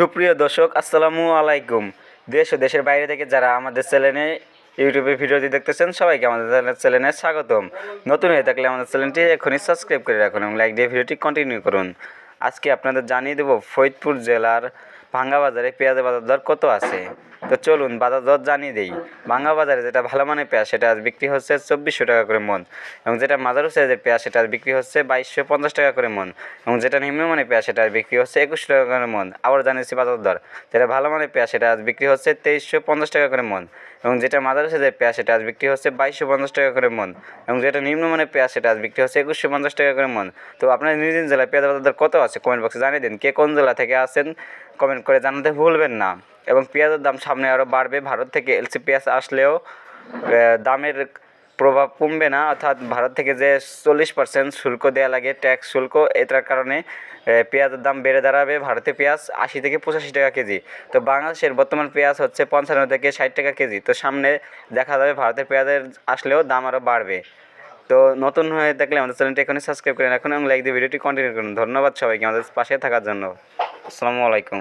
সুপ্রিয় দর্শক, আসসালামু আলাইকুম। দেশ ও দেশের বাইরে থেকে যারা আমাদের চ্যানেলে, ইউটিউবে ভিডিওটি দেখতেছেন, সবাইকে আমাদের চ্যানেলে স্বাগতম। নতুন হয়ে থাকলে আমাদের চ্যানেলটি এখনই সাবস্ক্রাইব করে রাখুন এবং লাইক দিয়ে ভিডিওটি কন্টিনিউ করুন। আজকে আপনাদের জানিয়ে দেব ফরিদপুর জেলার ভাঙ্গা বাজারে পেঁয়াজের বাজার দর কত আছে? তো চলুন বাজার দর জানিয়ে দিই। ভাঙ্গা বাজারে যেটা ভালো মানের পেঁয়াজ, সেটা আজ বিক্রি হচ্ছে চব্বিশশো টাকা করে মন। এবং যেটা মাজারু সাইজের পেঁয়াজ, সেটা আজ বিক্রি হচ্ছে বাইশশো পঞ্চাশ টাকা করে মন। এবং যেটা নিম্নমানের পেঁয়াজ, সেটা আজ বিক্রি হচ্ছে একুশশো টাকা করে মন। আবার জানিয়েছি বাজার দর। যেটা ভালো মানের পেঁয়াজ, সেটা আজ বিক্রি হচ্ছে তেইশশো পঞ্চাশ টাকা করে মন। এবং যেটা মাজারু সাইজের পেঁয়াজ, সেটা আজ বিক্রি হচ্ছে বাইশশো পঞ্চাশ টাকা করে মন। এবং যেটা নিম্নমানের পেঁয়াজ, সেটা আজ বিক্রি হচ্ছে একুশশো পঞ্চাশ টাকা করে মন। তো আপনার নিজ নিজ জেলায় পেঁয়াজ বাজার দর কত আছে? কমেন্ট বক্সে জানিয়ে দিন। কে কোন জেলা থেকে আসেন? কমেন্ট করে জানাতে ভুলবেন না। এবং পেঁয়াজের দাম সামনে আরও বাড়বে। ভারত থেকে এলসি পেঁয়াজ আসলেও দামের প্রভাব কমবে না। অর্থাৎ ভারত থেকে যে চল্লিশ পার্সেন্ট শুল্ক দেওয়া লাগে ট্যাক্স শুল্ক, এটার কারণে পেঁয়াজের দাম বেড়ে দাঁড়াবে। ভারতে পেঁয়াজ আশি থেকে পঁচাশি টাকা কেজি। তো বাংলাদেশের বর্তমান পেঁয়াজ হচ্ছে পঞ্চান্ন থেকে ষাট টাকা কেজি। তো সামনে দেখা যাবে ভারতের পেঁয়াজের আসলেও দাম আরও বাড়বে। তো নতুন হয়ে থাকলে আমাদের চ্যানেলটি এখনই সাবস্ক্রাইব করে রাখুন এবং লাইক দিয়ে ভিডিওটি কন্টিনিউ করুন। ধন্যবাদ সবাইকে আমাদের পাশে থাকার জন্য। আসসালামু আলাইকুম।